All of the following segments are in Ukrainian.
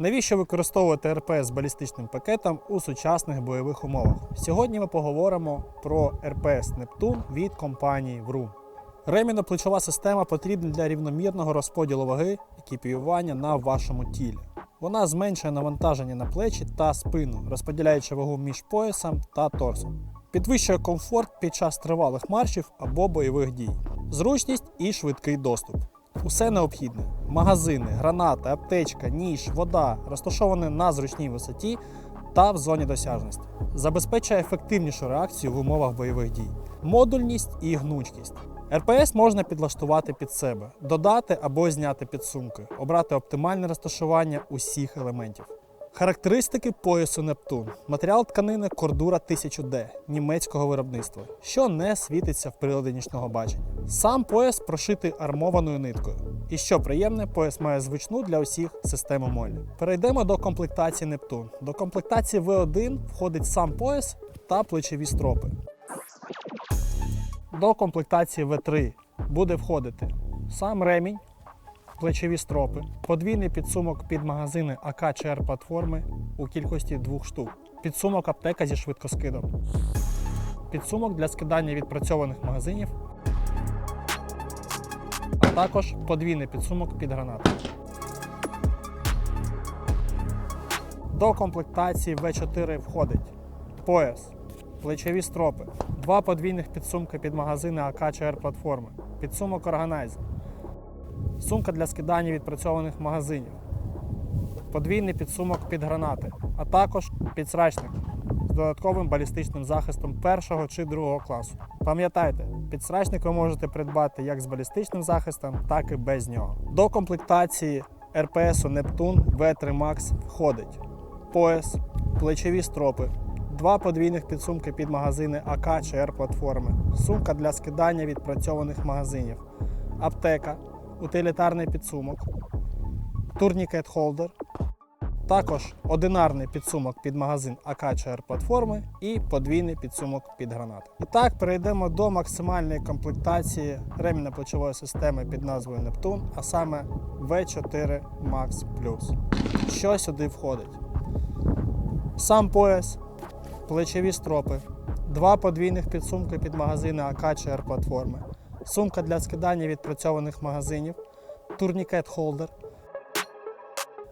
Навіщо використовувати РП з балістичним пакетом у сучасних бойових умовах? Сьогодні ми поговоримо про РПС Нептун від компанії Vroom. Ремінно-плечова система потрібна для рівномірного розподілу ваги екіпіювання на вашому тілі. Вона зменшує навантаження на плечі та спину, розподіляючи вагу між поясом та торсом. Підвищує комфорт під час тривалих маршів або бойових дій, зручність і швидкий доступ. Усе необхідне: магазини, гранати, аптечка, ніж, вода розташовані на зручній висоті та в зоні досяжності. Забезпечує ефективнішу реакцію в умовах бойових дій, модульність і гнучкість. РПС можна підлаштувати під себе, додати або зняти підсумки, обрати оптимальне розташування усіх елементів. Характеристики поясу Нептун. Матеріал тканини кордура 1000D німецького виробництва, що не світиться в приладі нічного бачення. Сам пояс прошитий армованою ниткою. І що приємне, пояс має звичну для усіх систему Молі. Перейдемо до комплектації Нептун. До комплектації V1 входить сам пояс та плечові стропи. До комплектації V3 буде входити сам ремінь, плечові стропи, подвійний підсумок під магазини АК ЧР платформи у кількості двох штук, підсумок аптека зі швидкоскидом, підсумок для скидання відпрацьованих магазинів, а також подвійний підсумок під гранату. До комплектації В4 входить пояс, плечові стропи, два подвійних підсумки під магазини АК ЧР платформи, підсумок органайзер, сумка для скидання відпрацьованих магазинів, подвійний підсумок під гранати, а також підсрачник з додатковим балістичним захистом першого чи другого класу. Пам'ятайте, підсрачник ви можете придбати як з балістичним захистом, так і без нього. До комплектації РПСу Нептун V3 Max входить пояс, плечові стропи, два подвійних підсумки під магазини АК чи Р платформи, сумка для скидання відпрацьованих магазинів, аптека, утилітарний підсумок, турнікет холдер, також одинарний підсумок під магазин АК чи Р платформи і подвійний підсумок під гранат. І так перейдемо до максимальної комплектації ремінно-плечової системи під назвою Нептун, а саме V4 Max Plus. Що сюди входить? Сам пояс, плечові стропи, два подвійних підсумки під магазини АК чи Р платформи, сумка для скидання відпрацьованих магазинів, турнікет холдер,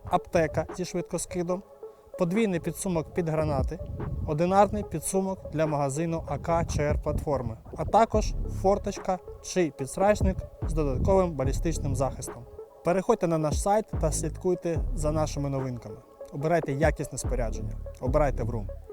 аптека зі швидкоскидом, подвійний підсумок під гранати, одинарний підсумок для магазину АК чи Р платформи, а також форточка чи підсрачник з додатковим балістичним захистом. Переходьте на наш сайт та слідкуйте за нашими новинками. Обирайте якісне спорядження. Обирайте Vroom.